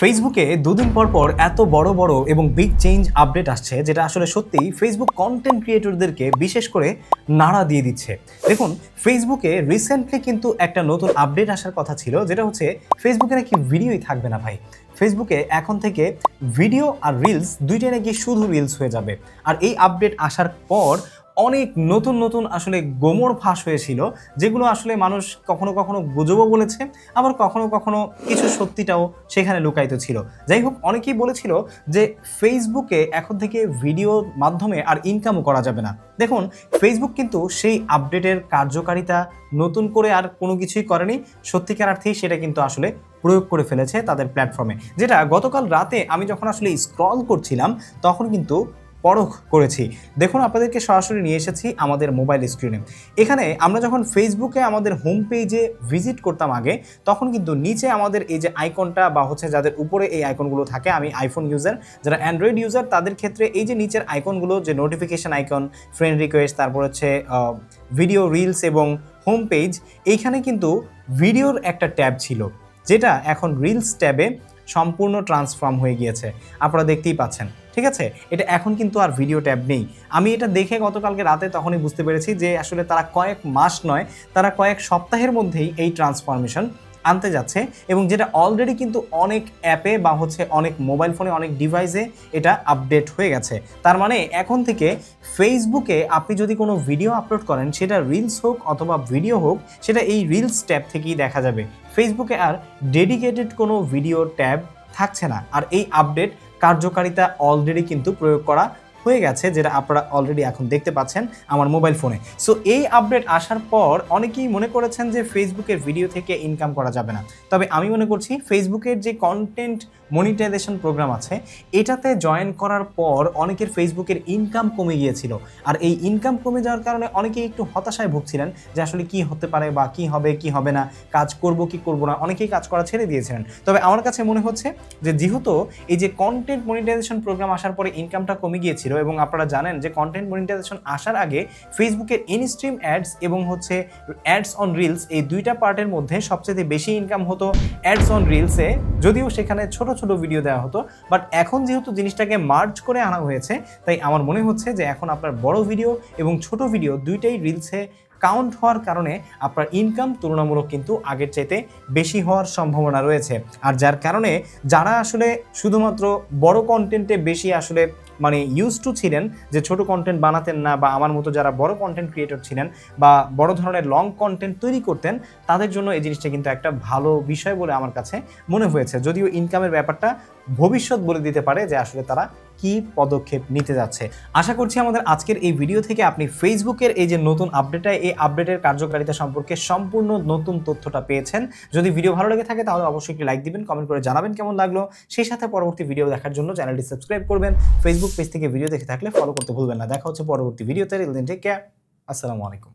ফেসবুকে দুদিন পর পর এত বড় বড় এবং বিগ চেঞ্জ আপডেট আসছে, যেটা আসলে সত্যি ফেসবুক কন্টেন্ট ক্রিয়েটরদেরকে বিশেষ করে নাড়া দিয়ে দিচ্ছে। দেখুন ফেসবুকে রিসেন্টলি কিন্তু একটা নতুন আপডেট আসার কথা ছিল, যেটা হচ্ছে ফেসবুকে নাকি ভিডিওই থাকবে না ভাই। ফেসবুকে এখন থেকে ভিডিও আর রিলস দুইটাই নাকি শুধু রিলস হয়ে যাবে। আর এই আপডেট আসার পর অনেক নতুন নতুন আসলে গোমর ফাঁস হয়েছিল, যেগুলো আসলে মানুষ কখনো কখনো গুজবও বলেছে, আবার কখনো কখনো কিছু সত্যিটাও সেখানে লুকায়িত ছিল। যাই হোক, অনেকেই বলেছিল যে ফেসবুকে এখন থেকে ভিডিওর মাধ্যমে আর ইনকামও করা যাবে না। দেখুন, ফেসবুক কিন্তু সেই আপডেটের কার্যকারিতা নতুন করে আর কোনো কিছুই করেনি। সত্যিকার অর্থেই সেটা কিন্তু আসলে প্রয়োগ করে ফেলেছে তাদের প্ল্যাটফর্মে যেটা গতকাল রাতে আমি যখন আসলে স্ক্রল করছিলাম, তখন কিন্তু পরখ করেছি। দেখুন, আপনাদেরকে সরাসরি নিয়ে এসেছি আমাদের মোবাইল স্ক্রিনে এখানে আমরা যখন ফেসবুকে আমাদের হোম পেজে ভিজিট করতাম আগে, তখন কিন্তু নিচে আমাদের এই যে আইকনটা বা হচ্ছে যাদের উপরে এই আইকনগুলো থাকে, আমি আইফোন ইউজার যারা অ্যান্ড্রয়েড ইউজার তাদের ক্ষেত্রে এই যে নিচের আইকনগুলো যে নোটিফিকেশন আইকন ফ্রেন্ড রিকোয়েস্ট তারপর হচ্ছে ভিডিও রিলস এবং হোম পেজ এইখানে কিন্তু ভিডিওর একটা ট্যাব ছিল, যেটা এখন রিলস ট্যাবে সম্পূর্ণ ট্রান্সফর্ম হয়ে গিয়েছে। আপনারা দেখতেই পাচ্ছেন। ঠিক আছে? এটা এখন কিন্তু আর ভিডিও ট্যাব নেই। আমি এটা দেখে গতকালকে রাতে তখনই বুঝতে পেরেছি যে আসলে তারা কয়েক মাস নয়, তারা কয়েক সপ্তাহের মধ্যেই এই ট্রান্সফরমেশন আনতে যাচ্ছে এবং যেটা অলরেডি কিন্তু অনেক অ্যাপে বা হচ্ছে অনেক মোবাইল ফোনে অনেক ডিভাইসে এটা আপডেট হয়ে গেছে। তার মানে এখন থেকে ফেসবুকে আপনি যদি কোনো ভিডিও আপলোড করেন, সেটা রিলস হোক অথবা ভিডিও হোক, সেটা এই রিলস ট্যাব থেকেই দেখা যাবে। ফেসবুকে আর ডেডিকেটেড কোনো ভিডিও ট্যাব থাকছে না। আর এই আপডেট কার্যকারিতা অলরেডি কিন্তু প্রয়োগ করা হয়ে গেছে, যেটা আপনারা অলরেডি এখন দেখতে পাচ্ছেন আমার মোবাইল ফোনে সো এই আপডেট আসার পর অনেকেই মনে করেছেন যে ফেসবুকের ভিডিও থেকে ইনকাম করা যাবে না। তবে আমি মনে করছি ফেসবুকের যে কন্টেন্ট মনিটাইজেশন প্রোগ্রাম আছে। এটাতে জয়েন করার পর অনেকের ফেসবুকের ইনকাম কমে গিয়েছিল। আর এই ইনকাম কমে যাওয়ার কারণে অনেকেই একটু হতাশায় ভুগছিলেন যে আসলে কি হতে পারে বা কি হবে কি হবে না, কাজ করব কি করব না, অনেকেই কাজ করা ছেড়ে দিয়েছিলেন। তবে আমার কাছে মনে হচ্ছে যে যেহেতু এই যে কন্টেন্ট মনিটাইজেশন প্রোগ্রাম আসার পরে ইনকামটা কমে গিয়েছিল এবং আপনারা জানেন যে কন্টেন্ট মনিটাইজেশন আসার আগে ফেসবুকের ইনস্ট্রিম অ্যাডস এবং হচ্ছে অ্যাডস অন রিলস এই দুইটা পার্টের মধ্যে সবচেয়ে বেশি ইনকাম হতো। অ্যাডস অন রিলসে যদিও সেখানে ছোট ছোট ভিডিও দেওয়া হতো বাট এখন যেহেতু জিনিসটাকে মার্চ করে আনা হয়েছে, তাই আমার মনে হচ্ছে যে এখন আপনার বড় ভিডিও এবং ছোট ভিডিও দুইটাই রিলসে কাউন্ট হওয়ার কারণে আপনার ইনকাম তুলনামূলক কিন্তু আগের চাইতে বেশি হওয়ার সম্ভাবনা রয়েছে। আর যার কারণে যারা আসলে শুধুমাত্র বড় কন্টেন্টে বেশি আসলে মানে ইউজ টু ছিলেন যে ছোট কন্টেন্ট বানাতেন না বা আমার মতো যারা বড় কন্টেন্ট ক্রিয়েটর ছিলেন বা বড় ধরনের লং কন্টেন্ট তৈরি করতেন, তাদের জন্য এই জিনিসটা কিন্তু একটা ভালো বিষয় বলে আমার কাছে মনে হয়েছে। যদিও ইনকামের ব্যাপারটা ভবিষ্যৎ বলে দিতে পারে যে আসলে তারা কি পদক্ষেপ নিতে যাচ্ছে। আশা করছি আমাদের আজকের এই ভিডিও থেকে আপনি ফেসবুকের এই যে নতুন আপডেটটা এই আপডেটের কার্যকারিতা সম্পর্কে সম্পূর্ণ নতুন তথ্যটা পেয়েছেন। যদি ভিডিও ভালো লেগে থাকে তাহলে অবশ্যই একটি লাইক দিবেন কমেন্ট করে জানাবেন কেমন লাগল। সেই সাথে পরবর্তী ভিডিও দেখার জন্য চ্যানেলটি সাবস্ক্রাইব করবেন। ফেসবুক পেজ থেকে ভিডিও দেখে থাকলে ফলো করতে ভুলবেন না। দেখা হচ্ছে পরবর্তী ভিডিওতে টেক কেয়ার আসসালামু আলাইকুম।